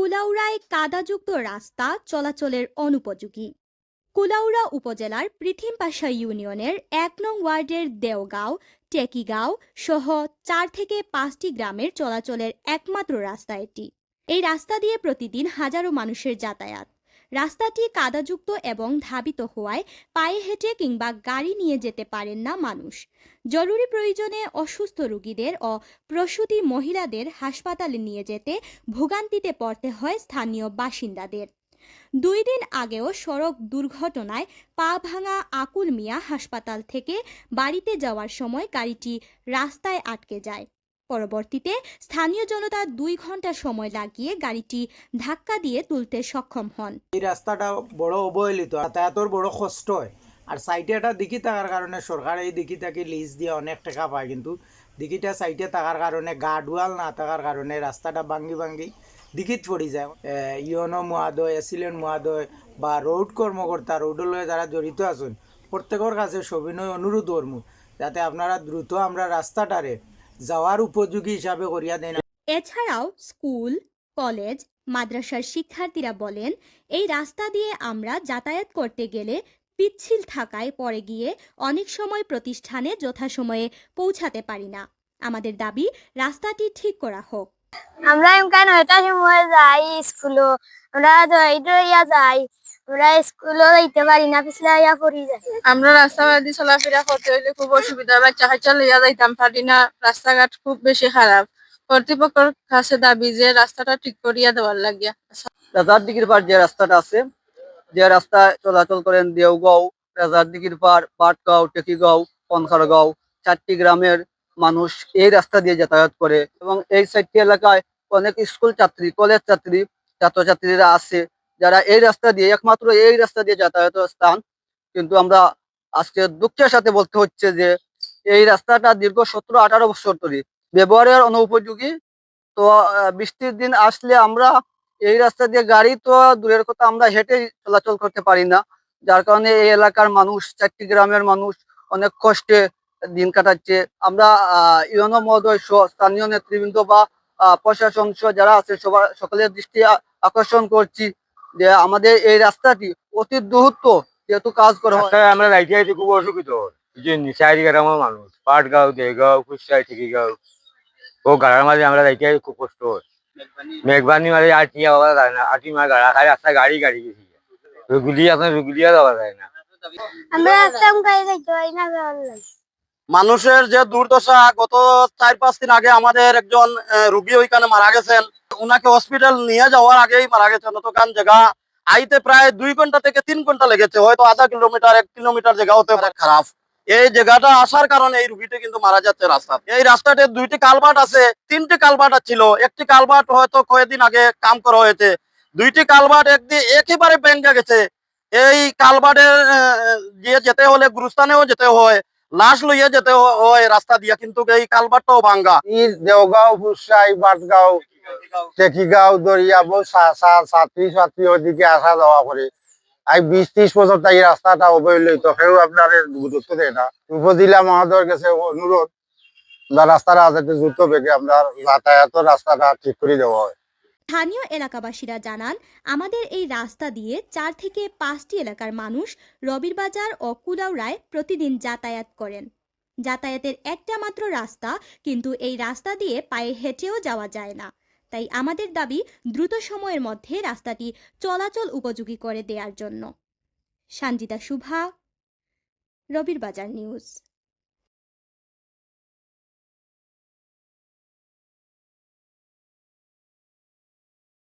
কুলাউড়ায় কাদাযুক্ত রাস্তা চলাচলের অনুপযোগী। কুলাউড়া উপজেলার পৃথিমপাশা ইউনিয়নের এক নং ওয়ার্ডের দেওগাঁও, টেকিগাঁও সহ চার থেকে পাঁচটি গ্রামের চলাচলের একমাত্র রাস্তা এটি। এই রাস্তা দিয়ে প্রতিদিন হাজারো মানুষের যাতায়াত। রাস্তাটি কাদাযুক্ত এবং ধাবিত হওয়ায় পায়ে হেঁটে কিংবা গাড়ি নিয়ে যেতে পারেন না মানুষ। জরুরি প্রয়োজনে অসুস্থ রোগীদের ও প্রসূতি মহিলাদের হাসপাতালে নিয়ে যেতে ভোগান্তিতে পড়তে হয় স্থানীয় বাসিন্দাদের। দুই দিন আগেও সড়ক দুর্ঘটনায় পা ভাঙা আকুল মিয়া হাসপাতাল থেকে বাড়িতে যাওয়ার সময় গাড়িটি রাস্তায় আটকে যায়। পরবর্তীতে স্থানীয় জনতা দুই ঘণ্টা সময় লাগিয়ে গাড়িটি ধাক্কা দিয়ে তুলতে সক্ষম হন। এই রাস্তাটা বড় অবহেলিত যাতায়াতর বড় কষ্ট হয় আর সাইডে একটা দিঘি থাকার কারণে সরকার এই দিঘিটাকে লিজ দিয়ে, অনেক টাকা পায়। কিন্তু দিঘিটা সাইডে থাকার কারণে গার্ডওয়াল না থাকার কারণে রাস্তাটা ভাঙ্গি ভাঙ্গি দিঘিত পড়ি যায়। ইউনো মহাদয় এসিলেন মহাদয় বা রোড কর্মকর্তা রোডলৈ যারা জড়িত আছেন প্রত্যেকের কাছে সবিনয় অনুরোধ করমু যাতে আপনারা দ্রুত আমরা রাস্তাটারে যাওয়ার উপযোগী হিসাবে করিয়া দেন। এছাড়াও স্কুল কলেজ মাদ্রাসার শিক্ষার্থীরা বলেন এই রাস্তা দিয়ে আমরা যাতায়াত করতে গেলে পিচ্ছিল থাকায় পরে গিয়ে অনেক সময় প্রতিষ্ঠানে যথাসময়ে পৌঁছাতে পারি না। আমাদের দাবি রাস্তাটি ঠিক করা হোক। আমরা এমকান নয়টা সময় যাই স্কুলও আমরা যাই। আমরা স্কুলও যাইতে পারি না পিছলা ইয়া পড়ি যাই আমরা রাস্তাঘাটে চলাফেরা করতে হইলে খুব অসুবিধা বাচ্চা কাচ্চা লইয়া যাইতাম পারি না রাস্তাঘাট খুব বেশি খারাপ। কর্তৃপক্ষের কাছে দাবি যে রাস্তাটা ঠিক করিয়া দেওয়ার লাগিয়া। রাজার দিঘির পার যে রাস্তাটা আছে যে রাস্তায় চলাচল করেন দেওগাঁও রাজার দিঘির পার পাটগাঁও টেকিগাঁও পনখারগাঁও চারটি গ্রামের মানুষ এই রাস্তা দিয়ে যাতায়াত করে। এবং এই চারটি এলাকায় অনেক স্কুল ছাত্রী কলেজ ছাত্রী ছাত্রছাত্রীরা আছে। যারা এই রাস্তা দিয়ে, একমাত্র এই রাস্তা দিয়ে যাতায়াত স্থান, কিন্তু আমরা আজকে দুঃখের সাথে বলতে হচ্ছে যে, এই রাস্তাটা দীর্ঘ সতেরো, আঠারো বছর ধরে ব্যবহারের অনুপযোগী। তো বৃষ্টির দিন আসলে আমরা এই রাস্তা দিয়ে গাড়ি তো দূরের কথা, আমরা হেঁটে চলাচল করতে পারি না। যার কারণে এই এলাকার মানুষ, চারটি গ্রামের মানুষ অনেক কষ্টে দিন কাটাচ্ছে। আমরা ইউনো মহোদয় সহ স্থানীয় নেতৃবৃন্দ বা প্রশাসন সহ যারা আছে, সবার, সকলের দৃষ্টি আকর্ষণ করছি। যে আমাদের এই রাস্তাটি অতি দ্রুত যেহেতু কাজ করা হয়। আমরা যাইতে যাইতে খুব অসুবিধা। যে নিচারি গ্রামের মানুষ পাটগাঁও দেগাঁও কুচাই টিকিগাঁও ও গাড়ার মাঝে আমরা যাইতে খুব কষ্ট হয়। মেঘবানি মাঝে আটি যাওয়া যায় না আটি মাঝে গাড়া খাই রাস্তায় গাড়ি গাড়ি গেছি। রুগুলি আছে রুগুলিয়া যাওয়া যায় না। আমরা রাস্তা এমকাই যাইতে পারি না মানুষের যে দুর্দশা, গত চার পাঁচ দিন আগে আমাদের একজন রুগী ওইখানে মারা গেছেন। উনাকে হসপিটাল নিয়ে যাওয়ার আগেই মারা গেছেন। অতখান জায়গা আইতে প্রায় দুই ঘণ্টা থেকে তিন ঘণ্টা লেগেছে। হয়তো আধা কিলোমিটার, এক কিলোমিটার জায়গা হতে পারে খারাপ। এই জায়গাটা আসার কারণে এই রুগীটা কিন্তু মারা যাচ্ছে রাস্তা এই রাস্তাতে দুইটি কালভার্ট আছে। তিনটি কালভার্ট ছিল। একটি কালভার্ট হয়তো কয়েকদিন আগে কাম করা হয়েছে। দুইটি কালভার্ট একদিন একেবারে ব্যাঙ্গা গেছে। এই কালভার্টের দিয়ে যেতে হলে, গুরুস্থানেও যেতে হয়। লাশ লইয়া যেতে হয় রাস্তা দিয়া, কিন্তু এই কালভারটাও ভাঙ্গা। ই দেওগাঁও ফুরসাই বাটগাঁও, টেকিগাঁও দরিয়াবো ছাত্রী ছাত্রী ওদিকে আসা যাওয়া করে। আই বিশ ত্রিশ বছর তাই রাস্তাটা অবহেলিত সেও আপনার গুরুত্ব দেয় না। উপজেলা মহোদয়ের কাছে অনুরোধ রাস্তাটা আছে দ্রুত বেগে আপনার যাতায়াতের রাস্তাটা ঠিক করে দেওয়া হয়। স্থানীয় এলাকাবাসীরা জানান, আমাদের এই রাস্তা দিয়ে চার থেকে পাঁচটি এলাকার মানুষ রবির বাজার ও কুলাউড়ায় প্রতিদিন যাতায়াত করেন। যাতায়াতের একটা মাত্র রাস্তা, কিন্তু এই রাস্তা দিয়ে পায়ে হেঁটেও যাওয়া যায় না। তাই আমাদের দাবি দ্রুত সময়ের মধ্যে রাস্তাটি চলাচল উপযোগী করে দেওয়ার জন্য। সঞ্জিতা শুভা রবির বাজার নিউজ।